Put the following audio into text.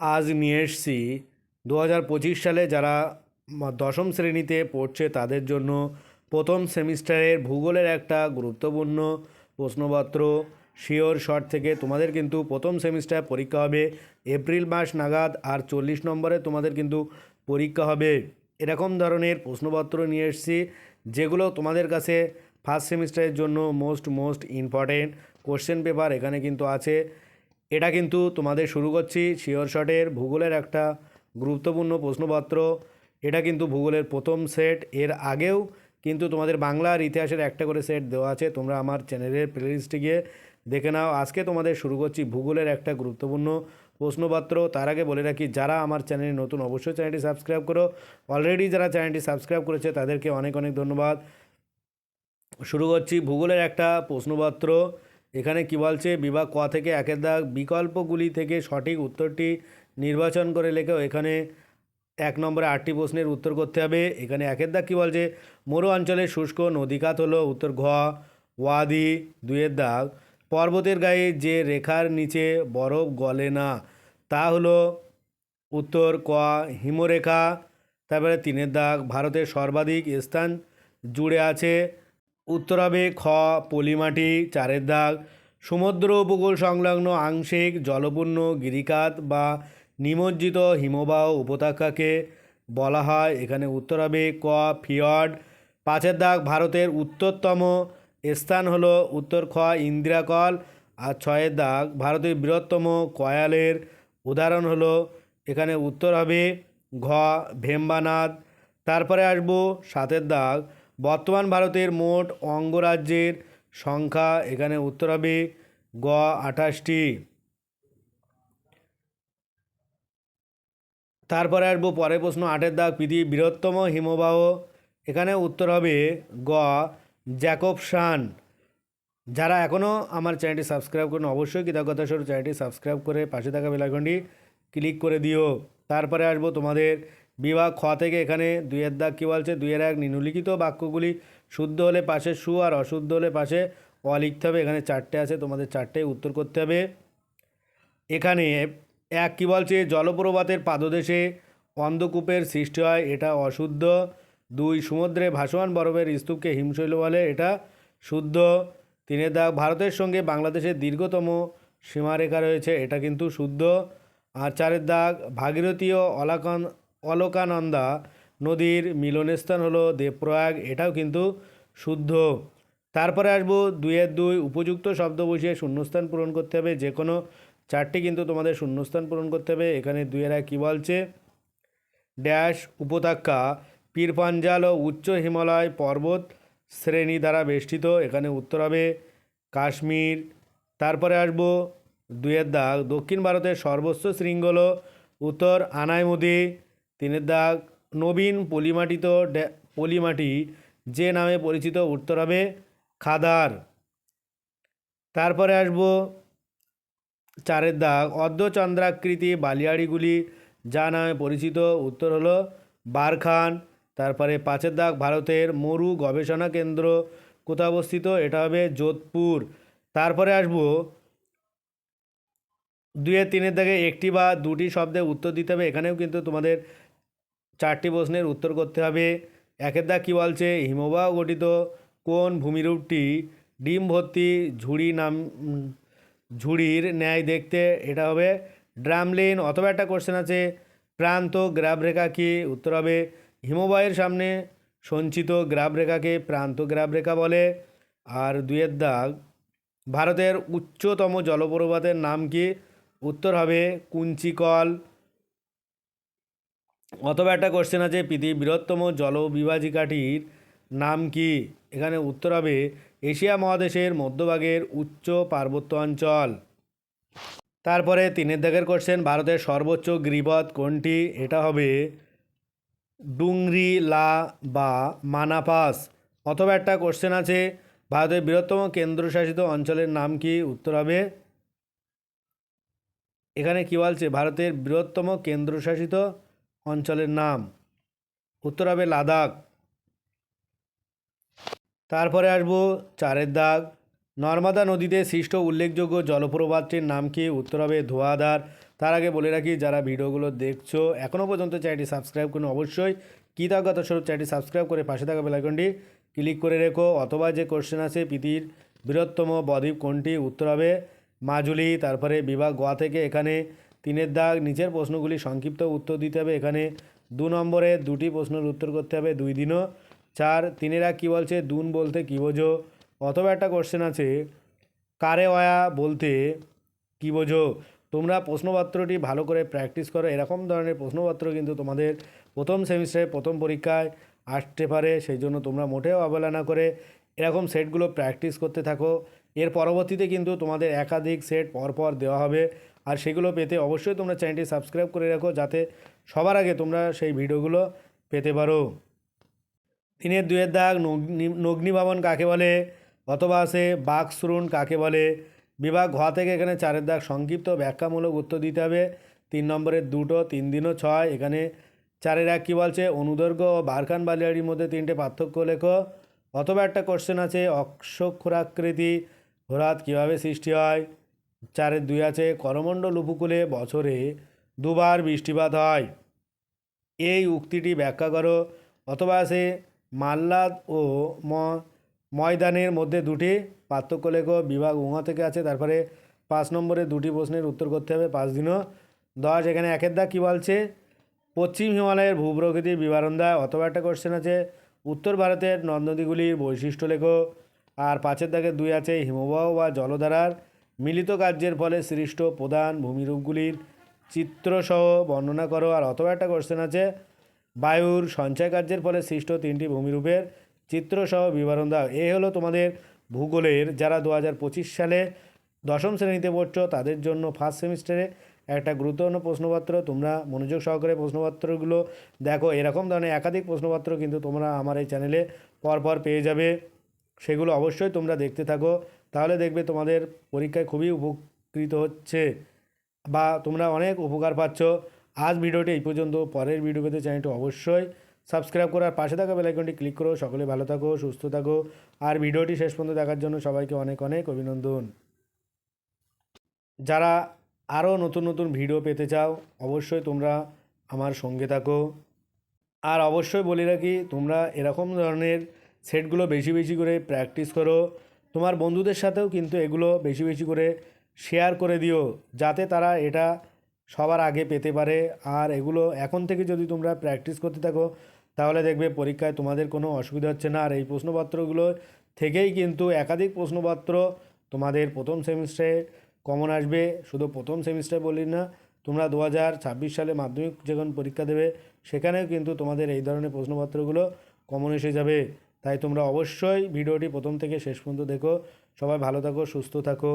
আজ নিয়ে এসছি। দু হাজার পঁচিশ সালে যারা দশম শ্রেণীতে পড়ছে তাদের জন্য প্রথম সেমিস্টারের ভূগোলের একটা গুরুত্বপূর্ণ প্রশ্নপত্র। শিওর শর্ট থেকে তোমাদের কিন্তু প্রথম সেমিস্টার পরীক্ষা হবে এপ্রিল মাস নাগাদ আর চল্লিশ নম্বরে তোমাদের কিন্তু পরীক্ষা হবে। এরকম ধরনের প্রশ্নপত্র নিয়ে এসেছি যেগুলো তোমাদের কাছে ফার্স্ট সেমিস্টারের জন্য most most important question paper এখানে কিন্তু আছে। এটা কিন্তু তোমাদের শুরু করছি শিওর শটের ভূগোলের একটা গুরুত্বপূর্ণ প্রশ্নপত্র। এটা কিন্তু ভূগোলের প্রথম সেট। এর আগেও কিন্তু তোমাদের বাংলা আর ইতিহাসের একটা করে সেট দেওয়া আছে। তোমরা আমার চ্যানেলের প্লেলিস্টে গিয়ে দেখে নাও। আজকে তোমাদের শুরু করছি ভূগোলের একটা গুরুত্বপূর্ণ প্রশ্নপত্র। তার আগে বলে রাখি, যারা আমার চ্যানেলে নতুন অবশ্যই চ্যানেলটি সাবস্ক্রাইব করো। অলরেডি যারা চ্যানেলটি সাবস্ক্রাইব করেছে, তাদেরকে অনেক অনেক ধন্যবাদ। শুরু করছি ভূগোলের একটা প্রশ্নপত্র। এখানে কি বলছে? বিভাগ ক থেকে একের দাগ বিকল্পগুলি থেকে সঠিক উত্তরটি নির্বাচন করে লেখেও এখানে এক নম্বরে আটটি প্রশ্নের উত্তর করতে হবে। এখানে একের দাগ কী বলছে? মরু অঞ্চলের শুষ্ক নদীকাত হলো উত্তর ঘ, ওয়াদি দুয়ের দাগ পর্বতের গায়ে যে রেখার নিচে বরফ গলে না, তা হলো উত্তর ক, হিমরেখা, তারপরে তিনের দাগ ভারতের সর্বাধিক স্থান জুড়ে আছে উত্তর হবে খ, পলিমাটি, চারের দাগ, সমুদ্র উপকূল সংলগ্ন আংশিক জলপূর্ণ গিরিকাত বা নিমজ্জিত হিমবাহ উপত্যকাকে বলা হয়। এখানে উত্তর হবে ক ফিয়র্ড পাঁচের দাগ ভারতের উত্তরতম স্থান হলো উত্তর খ ইন্দিরাকল আর ছয়ের দাগ ভারতের বৃহত্তম কয়ালের উদাহরণ হলো এখানে উত্তর হবে ঘ ভেম্বানাথ তারপরে আসব সাতের দাগ বর্তমান ভারতের মোট অঙ্গরাজ্যের সংখ্যা এখানে উত্তর হবে গ আঠাশটি। তারপরে আসব পরের প্রশ্ন, আটের দাগ, পৃথিবীর বৃহত্তম হিমবাহ। এখানে উত্তর হবে গ জ্যাকবসান যারা এখনও আমার চ্যানেলটি সাবস্ক্রাইব করেন, অবশ্যই কৃতজ্ঞতা স্বরূপ চ্যানেলটি সাবস্ক্রাইব করে পাশে থাকা বেলাইকনটি ক্লিক করে দিও। তারপরে আসব তোমাদের বিভাগ খ থেকে এখানে দুইয়ের দাগ কী বলছে? দুইয়ের এক নিম্নলিখিত বাক্যগুলি শুদ্ধ হলে পাশে সু আর অশুদ্ধ হলে পাশে অ লিখতে হবে। এখানে চারটে আছে, তোমাদের চারটে উত্তর করতে হবে। এখানে এক কী বলছে? জলপ্রপাতের পাদদেশে অন্ধকূপের সৃষ্টি হয়, এটা অশুদ্ধ। দুই, সমুদ্রে ভাসমান বরফের স্তূপকে হিমশৈল বলে, এটা শুদ্ধ। তিনের দাগ, ভারতের সঙ্গে বাংলাদেশের দীর্ঘতম সীমারেখা রয়েছে, এটা কিন্তু শুদ্ধ। আর চারের দাগ, ভাগীরথী ও অলাকান অলকানন্দা নদীর মিলনস্থান হলো দেবপ্রয়াগ, এটাও কিন্তু শুদ্ধ। তারপরে আসব দুইয়ের দুই উপযুক্ত শব্দ বসিয়ে শূন্যস্থান পূরণ করতে হবে। যে কোনো চারটি কিন্তু তোমাদের শূন্যস্থান পূরণ করতে হবে। এখানে দুইয়ের এক কী বলছে? ড্যাশ, উপত্যকা, পীরপাঞ্জাল ও উচ্চ হিমালয় পর্বত শ্রেণি দ্বারা বেষ্টিত। এখানে উত্তর হবে কাশ্মীর। তারপরে আসব দুইয়ের দাগ, দক্ষিণ ভারতের সর্বোচ্চ শৃঙ্গ হল উত্তর আনাইমুদি তিনের দাগ, নবীন পলিমাটিত ড্যা- পলিমাটি যে নামে পরিচিত উত্তর হবে খাদার। তারপরে আসব চারের দাগ, অর্ধচন্দ্রাকৃতি বালিয়াড়িগুলি যা নামে পরিচিত উত্তর হলো বারখান। তারপরে পাঁচের দাগ, ভারতের মরু গবেষণা কেন্দ্র কোথায় অবস্থিত? এটা হবে যোধপুর। তারপরে আসব দুয়ের তিনের দাগে একটি বা দুটি শব্দে উত্তর দিতে হবে, এখানেও কিন্তু তোমাদের চারটি প্রশ্নের উত্তর করতে হবে। একের দাগ কী বলছে? হিমবাহ গঠিত কোন ভূমিরূপটি ডিম ভর্তি ঝুড়ি নাম, ঝুড়ির ন্যায় দেখতে? এটা হবে ড্রামলিন অথবা একটা কোশ্চেন আছে। প্রান্ত গ্রাবরেখা কি? উত্তর হবে হিমবাহের সামনে সঞ্চিত গ্রাবরেখাকে প্রান্ত গ্রাবরেখা বলে। আর দুয়ের দাগ ভারতের উচ্চতম জলপ্রপাতের নাম কি? উত্তর হবে কুঞ্চিকল। অথবা একটা কোশ্চেন আছে, পৃথিবীর বৃহত্তম জলবিভাজিকাটির নাম কি? এখানে উত্তর হবে, এশিয়া মহাদেশের মধ্যভাগের উচ্চ পার্বত্য অঞ্চল। তারপরে তিনের দাগের কোশ্চেন ভারতের সর্বোচ্চ গিরিপথ কোনটি? এটা হবে ডুংরি লা বা মানাপাস অথবা একটা কোশ্চেন আছে, ভারতের বৃহত্তম কেন্দ্রশাসিত অঞ্চলের নাম কি? উত্তর হবে, এখানে কী বলছে, ভারতের বৃহত্তম কেন্দ্রশাসিত অঞ্চলের নাম। উত্তর হবে লাদাখ। তারপরে আসব চারের দাগ। নর্মদা নদীতে সৃষ্ট উল্লেখযোগ্য জলপ্রপাতটির নাম কি? উত্তর হবে ধোয়াধার। তার আগে বলে রাখি, যারা ভিডিওগুলো দেখছ এখনও পর্যন্ত চ্যানেলটি সাবস্ক্রাইব করুন অবশ্যই। কৃতজ্ঞতা স্বরূপ চ্যানেলটি সাবস্ক্রাইব করে পাশে থাকা বেলাইকনটি ক্লিক করে রেখো। অথবা যে কোশ্চেন আছে পৃথিবীর বৃহত্তম বদ্বীপ কোনটি? উত্তর হবে মাজুলি। তারপরে বিভাগ গোয়া থেকে এখানে তিনের দাগ, নিচের প্রশ্নগুলি সংক্ষিপ্ত উত্তর দিতে হবে। এখানে দু নম্বরে দুটি প্রশ্নের উত্তর করতে হবে, দুই দিনও। চার, তিনেরা কি বলছে? দুন বলতে কী বোঝো? অথবা একটা কোশ্চেন আছে, কারে অয়া বলতে কী বোঝো? তোমরা প্রশ্নপত্রটি ভালো করে প্র্যাকটিস করো। এরকম ধরনের প্রশ্নপত্র কিন্তু তোমাদের প্রথম সেমিস্টারে প্রথম পরীক্ষায় আসতে পারে। সেই জন্য তোমরা মোটেও অবহেলা না করে এরকম সেটগুলো প্র্যাকটিস করতে থাকো। এর পরবর্তীতে কিন্তু তোমাদের একাধিক সেট পরপর দেওয়া হবে। আর সেগুলো পেতে অবশ্যই তোমরা চ্যানেলটি সাবস্ক্রাইব করে রাখো যাতে সবার আগে তোমরা সেই ভিডিওগুলো পেতে পারো। তিনের দুয়ের দাগ নগ্নি- নগ্নিভাবন কাকে বলে? অথবা আছে বাকশ্রুণ কাকে বলে? বিভাগ ঘ থেকে এখানে চারের দাগ সংক্ষিপ্ত, ব্যাখ্যামূলক উত্তর দিতে হবে। তিন নম্বরের দুটো, তিন দিনও ছয়। এখানে চারের এক কী বলছে? অনুদৈর্ঘ্য ও বারখান বালিয়াড়ির মধ্যে তিনটে পার্থক্য লেখো। অথবা একটা কোশ্চেন আছে অক্ষক্ষরাকৃতি হঠাৎ কীভাবে সৃষ্টি হয়? চারের দুই আছে, করমণ্ডল উপকূলে বছরে দুবার বৃষ্টিপাত হয়। এই উক্তিটি ব্যাখ্যা করো। অথবা সে মাল্লাদ ও ময়দানের মধ্যে দুটি পার্থক্য লেখো। বিভাগ উঙা থেকে আছে, তারপরে পাঁচ নম্বরে দুটি প্রশ্নের উত্তর করতে হবে পাঁচ দিনও। দশ, এখানে একের দাগ কী বলছে? পশ্চিম হিমালয়ের ভূপ্রকৃতির বিবরণ দেয় অথবা একটা কোশ্চেন আছে, উত্তর ভারতের নদ নদীগুলির বৈশিষ্ট্য লেখো। আর পাঁচের দাগে দুই আছে হিমবাহ বা জলধারার মিলিত কার্যের ফলে সৃষ্ট প্রধান ভূমিরূপগুলির চিত্রসহ বর্ণনা করো। আর অথবা একটা কোশ্চেন আছে, বায়ুর সঞ্চয় কার্যের ফলে সৃষ্ট তিনটি ভূমিরূপের চিত্রসহ বিবরণ দাও। এই হলো তোমাদের ভূগোলের, যারা দু হাজার পঁচিশ সালে দশম শ্রেণীতে পড়ছো, তাদের জন্য ফার্স্ট সেমিস্টারে একটা গুরুত্বপূর্ণ প্রশ্নপত্র। তোমরা মনোযোগ সহকারে প্রশ্নপত্রগুলো দেখো। এরকম ধরনের একাধিক প্রশ্নপত্র কিন্তু তোমরা আমার এই চ্যানেলে পরপর পেয়ে যাবে। সেগুলো অবশ্যই তোমরা দেখতে থাকো। তাহলে দেখবে তোমাদের পরীক্ষায় খুবই উপকৃত হচ্ছে বা তোমরা অনেক উপকার পাচ্ছ। আজ ভিডিওটি এই পর্যন্ত। পরের ভিডিও পেতে চ্যানেলটি অবশ্যই সাবস্ক্রাইব করার পাশে থাকা বেলাইকনটি ক্লিক করো। সকলে ভালো থাকো, সুস্থ থাকো। আর ভিডিওটি শেষ পর্যন্ত দেখার জন্য সবাইকে অনেক অনেক অভিনন্দন। যারা আরও নতুন নতুন ভিডিও পেতে চাও, অবশ্যই তোমরা আমার সঙ্গে থাকো। আর অবশ্যই বলে রাখি, তোমরা এরকম ধরনের সেটগুলো বেশি বেশি করে প্র্যাকটিস করো। তোমার বন্ধুদের সাথেও কিন্তু এগুলো বেশি বেশি করে শেয়ার করে দিও, যাতে তারা এটা সবার আগে পেতে পারে। আর এগুলো এখন থেকে যদি তোমরা প্র্যাকটিস করতে থাকো, তাহলে দেখবে পরীক্ষায় তোমাদের কোনো অসুবিধা হচ্ছে না। আর এই প্রশ্নপত্রগুলো থেকেই কিন্তু একাধিক প্রশ্নপত্র তোমাদের প্রথম সেমিস্টারে কমন আসবে। শুধু প্রথম সেমিস্টার বলি না, তোমরা দু হাজার ছাব্বিশ সালে মাধ্যমিক যখন পরীক্ষা দেবে, সেখানেও কিন্তু তোমাদের এই ধরনের প্রশ্নপত্রগুলো কমন এসে যাবে। তাই তোমরা অবশ্যই ভিডিওটি প্রথম থেকে শেষ পর্যন্ত দেখো। সবাই ভালো থাকো সুস্থ থাকো।